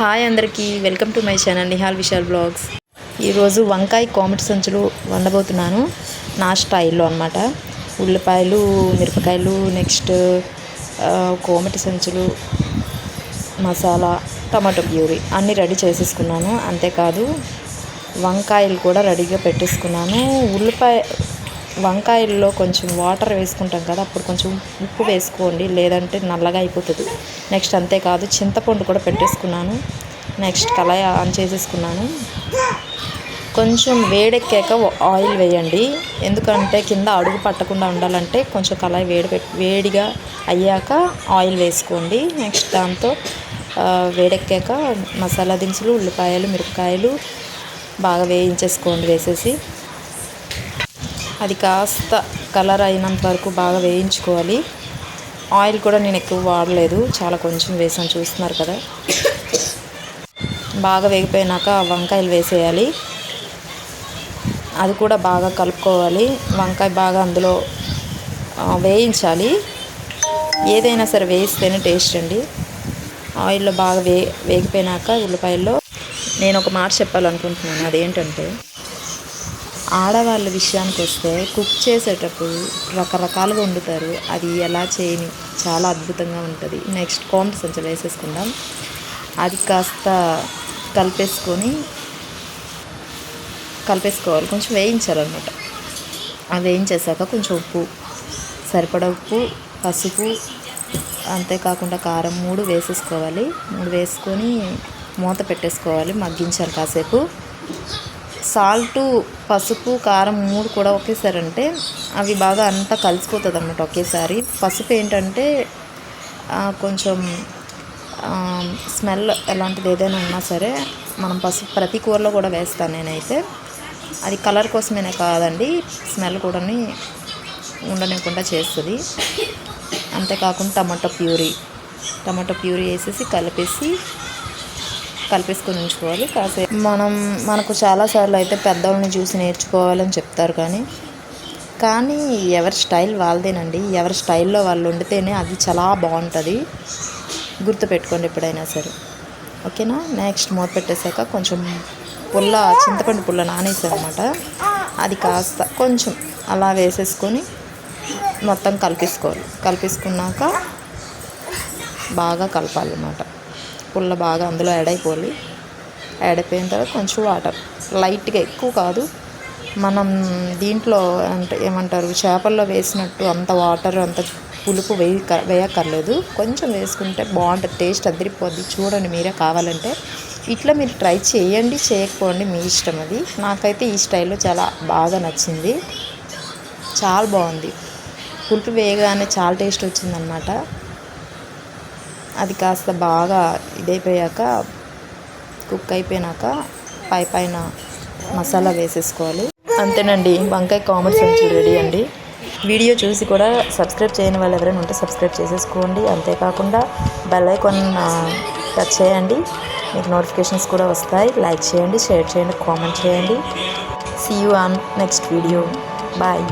Hi అందరికీ welcome to my channel Nihal Vishal blogs. ఈరోజు వంకాయ కోమటి సంచులు వండబోతున్నాను. నా స్టైల్లో అనమాట ఉల్లిపాయలు మిరపకాయలు నెక్స్ట్ కోమటి సంచులు మసాలా టమాటో ప్యూరీ అన్నీ రెడీ చేసేసుకున్నాను. అంతేకాదు వంకాయలు కూడా రెడీగా పెట్టేసుకున్నాను. ఉల్లిపాయ వంకాయల్లో కొంచెం వాటర్ వేసుకుంటాం కదా అప్పుడు కొంచెం ఉప్పు వేసుకోండి లేదంటే నల్లగా అయిపోతుంది. నెక్స్ట్ అంతేకాదు చింతపండు కూడా పెట్టేసుకున్నాను. నెక్స్ట్ కళాయి ఆన్ చేసేసుకున్నాను. కొంచెం వేడెక్కాక ఆయిల్ వేయండి. ఎందుకంటే కింద అడుగు పట్టకుండా ఉండాలంటే కొంచెం కళాయి వేడి వేడిగా అయ్యాక ఆయిల్ వేసుకోండి. నెక్స్ట్ దాంతో వేడెక్కాక మసాలా దినుసులు ఉల్లిపాయలు మిరపకాయలు బాగా వేయించేసుకోండి వేసేసి. అది కాస్త కలర్ అయినంత వరకు బాగా వేయించుకోవాలి. ఆయిల్ కూడా నేను ఎక్కువ వాడలేదు. చాలా కొంచెం వేసాను. చూస్తున్నారు కదా. బాగా వేగిపోయినాక వంకాయలు వేసేయాలి. అది కూడా బాగా కలుపుకోవాలి. వంకాయ బాగా అందులో వేయించాలి. ఏదైనా సరే వేస్తేనే టేస్ట్ అండి. ఆయిల్లో బాగా వే వేగిపోయినాక ఉల్లిపాయల్లో నేను ఒక మాట చెప్పాలనుకుంటున్నాను. అదేంటంటే ఆడవాళ్ళ విషయానికి వస్తే కుక్ చేసేటప్పుడు రకరకాలుగా వండుతారు. అది ఎలా చేయని చాలా అద్భుతంగా ఉంటుంది. నెక్స్ట్ కోంట సంచలు వేసేసుకుందాం. అది కాస్త కలిపేసుకొని కలిపేసుకోవాలి. కొంచెం వేయించాలన్నమాట. అది వేయించేసాక కొంచెం ఉప్పు సరిపడా ఉప్పు పసుపు అంతేకాకుండా కారం మూడు వేసేసుకోవాలి. మూడు వేసుకొని మూత పెట్టేసుకోవాలి. మగ్గించాలి కాసేపు. సాల్ట్ పసుపు కారం మూడు కూడా ఒకేసారి అంటే అవి బాగా అంతా కలిసిపోతుంది అన్నమాట ఒకేసారి. పసుపు ఏంటంటే కొంచెం స్మెల్ ఎలాంటిది ఏదైనా ఉన్నా సరే మనం పసుపు ప్రతి కూరలో కూడా వేస్తాను నేనైతే. అది కలర్ కోసమేనే కాదండి స్మెల్ కూడా ఉండనివ్వకుండా చేస్తుంది. అంతేకాకుండా టమాటో ప్యూరీ టమాటో ప్యూరీ వేసేసి కలిపేసి కలిపేసుకొని ఉంచుకోవాలి. కాసేపు మనం మనకు చాలాసార్లు అయితే పెద్దవాళ్ళని చూసి నేర్చుకోవాలని చెప్తారు కానీ కానీ ఎవరి స్టైల్ వాళ్ళదేనండి. ఎవరి స్టైల్లో వాళ్ళు వండితేనే అది చాలా బాగుంటుంది. గుర్తుపెట్టుకోండి ఎప్పుడైనా సరే. ఓకేనా? నెక్స్ట్ మూత పెట్టేశాక కొంచెం పుల్ల చింతపండు పుల్ల అనమాట అది కాస్త కొంచెం అలా వేసేసుకొని మొత్తం కలిపేసుకోవాలి. కలిపేసుకున్నాక బాగా కలపాలన్నమాట. పుల్ల బాగా అందులో యాడ్ అయిపోవాలి. యాడ్ అయిపోయిన తర్వాత కొంచెం వాటర్ లైట్గా ఎక్కువ కాదు. మనం దీంట్లో అంటే ఏమంటారు చేపల్లో వేసినట్టు అంత వాటర్ అంత పులుపు వేయ వేయక్కర్లేదు. కొంచెం వేసుకుంటే బాగుంటుంది టేస్ట్ అదిరిపోద్ది. చూడండి మీరే కావాలంటే. ఇట్లా మీరు ట్రై చేయండి చేయకపోండి మీ ఇష్టం అది. నాకైతే ఈ స్టైల్లో చాలా బాగా నచ్చింది. చాలా బాగుంది. పులుపు వేయగానే చాలా టేస్ట్ వచ్చిందనమాట. అది కాస్త బాగా ఇదైపోయాక కుక్ అయిపోయినాక పై పైన మసాలా వేసేసుకోవాలి. అంతేనండి వంకాయ కామన్ సంచులు రెడీ అండి. వీడియో చూసి కూడా సబ్స్క్రైబ్ చేయని వాళ్ళు ఎవరైనా ఉంటే సబ్స్క్రైబ్ చేసేసుకోండి. అంతేకాకుండా బెల్ ఐకాన్ టచ్ చేయండి. మీకు నోటిఫికేషన్స్ కూడా వస్తాయి. లైక్ చేయండి షేర్ చేయండి కామెంట్ చేయండి. See you on next video bye